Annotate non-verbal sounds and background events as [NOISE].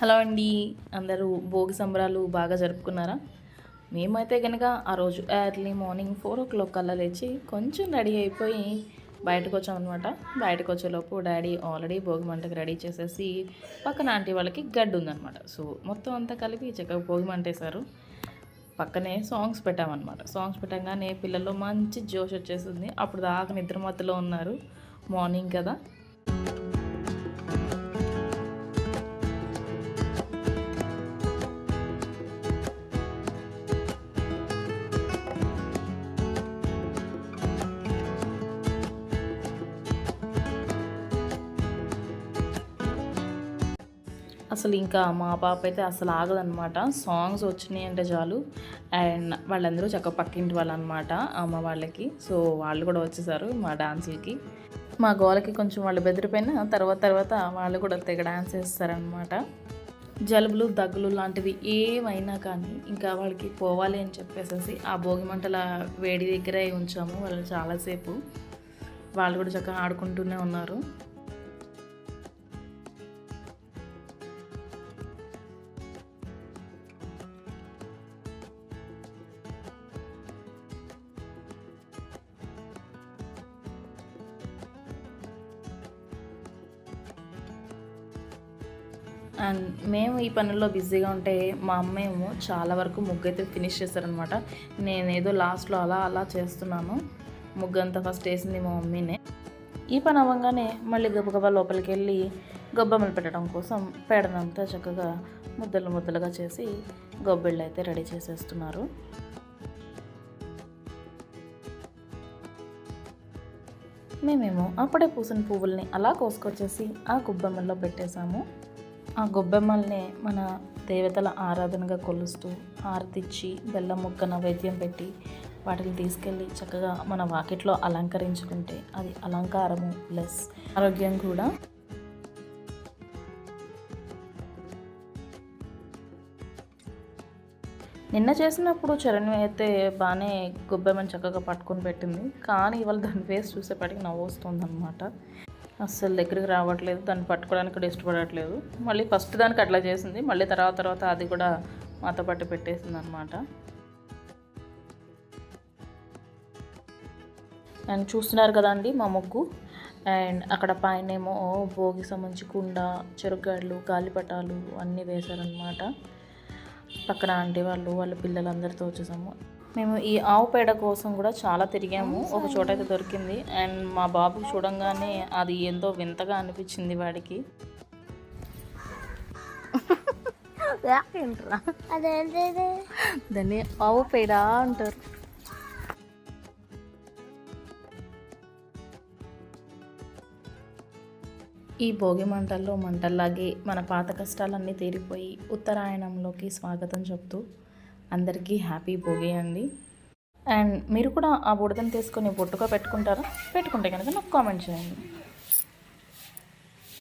Hello అండి. అందరూ భోగి సంబరాలు బాగా జరుపుకున్నారా? మేమైతే కనుక ఆ రోజు early morning four o'clock కల్లా లేచి కొంచెం రెడీ అయిపోయి బయటకు వచ్చామన్నమాట బయటకు వచ్చేలోపు డాడీ ఆల్రెడీ భోగి మంటకి రెడీ చేసేసి పక్కన ఆంటీ వాళ్ళకి గడ్డి ఉందన్నమాట. సో మొత్తం అంతా కలిపి చక్కగా భోగి మంట వేశారు. పక్కనే సాంగ్స్ పెట్టామన్నమాట సాంగ్స్ పెట్టగానే పిల్లల్లో మంచి జోష్ వచ్చేసింది. అప్పుడు దాకా నిద్ర మత్తులో ఉన్నారు. మార్నింగ్ కదా. అసలు ఇంకా మా పాప అయితే అసలు ఆగదనమాట సాంగ్స్ వచ్చినాయి అంటే చాలు. అండ్ వాళ్ళందరూ చక్క పక్కింటి వాళ్ళు అనమాట అమ్మ వాళ్ళకి. సో వాళ్ళు కూడా వచ్చేసారు మా డాన్సులకి. మా గోలకి కొంచెం వాళ్ళు బెదిరిపోయిన తర్వాత తర్వాత వాళ్ళు కూడా తెగ డాన్స్ చేస్తారనమాట జలుబులు దగ్గులు లాంటివి ఏమైనా కానీ ఇంకా వాళ్ళకి పోవాలి అని చెప్పేసి ఆ భోగి మంటల వేడి దగ్గరే ఉంచాము వాళ్ళు చాలాసేపు. వాళ్ళు కూడా చక్కగా ఆడుకుంటూనే ఉన్నారు. అండ్ మేము ఈ పనుల్లో బిజీగా ఉంటే మా అమ్మ ఏమో చాలా వరకు ముగ్గు అయితే ఫినిష్ చేశారనమాట నేను ఏదో లాస్ట్లో అలా అలా చేస్తున్నాను. ముగ్గు అంతా ఫస్ట్ వేసింది మా మమ్మీనే. ఈ పని అవ్వగానే మళ్ళీ గబగబా లోపలికి వెళ్ళి గొబ్బెమ్మలు పెట్టడం కోసం పేడనంతా చక్కగా ముద్దలు ముద్దలుగా చేసి గొబ్బెళ్ళు అయితే రెడీ చేసేస్తున్నారు. మేమేమో అప్పుడే పూసిన పువ్వుల్ని అలా కోసుకొచ్చేసి ఆ గొబ్బెమ్మల్లో పెట్టేశాము. ఆ గొబ్బెమ్మల్ని మన దేవతల ఆరాధనగా కొలుస్తూ ఆరతిచ్చి బెల్లం ముక్క నైవేద్యం పెట్టి వాటిని తీసుకెళ్ళి చక్కగా మన వాకిట్లో అలంకరించుకుంటే అది అలంకారము ప్లస్ ఆరోగ్యం కూడా. నిన్న చేసినప్పుడు చరణ్ అయితే బాగానే గొబ్బెమ్మని చక్కగా పట్టుకొని పెట్టింది. కానీ ఇవాళ దాని ఫేస్ చూసేపాటికి నవ్వు వస్తుంది అనమాట అస్సలు దగ్గరికి రావట్లేదు దాన్ని పట్టుకోవడానికి కూడా ఇష్టపడట్లేదు. మళ్ళీ ఫస్ట్ దానికి అట్లా చేసింది మళ్ళీ తర్వాత తర్వాత అది కూడా మాతో పట్టి పెట్టేసింది అనమాట అండ్ చూస్తున్నారు కదండి మా ముగ్గు. అండ్ అక్కడ పైన ఏమో భోగి సంబంధించి కుండ చెరుగ్గాడ్లు గాలిపటాలు అన్నీ వేశారనమాట. పక్కన ఆంటీ వాళ్ళు వాళ్ళ పిల్లలందరితో వచ్చేసాము. మేము ఈ ఆవు పేడ కోసం కూడా చాలా తిరిగాము. ఒక చోట అయితే దొరికింది. అండ్ మా బాబుకి చూడంగానే అది ఎంతో వింతగా అనిపించింది వాడికి. [LAUGHS] దాన్ని ఆవు పేడ అంటారు. ఈ భోగి మంటల్లో మంటల్లాగే మన పాత కష్టాలన్నీ తీరిపోయి ఉత్తరాయణంలోకి స్వాగతం చెప్తూ అందరికీ హ్యాపీ భోగి అండి. అండ్ మీరు కూడా ఆ బుడతను తీసుకొని బొట్టుగా పెట్టుకుంటారా? పెట్టుకుంటే కనుక నాకు కామెంట్ చేయండి.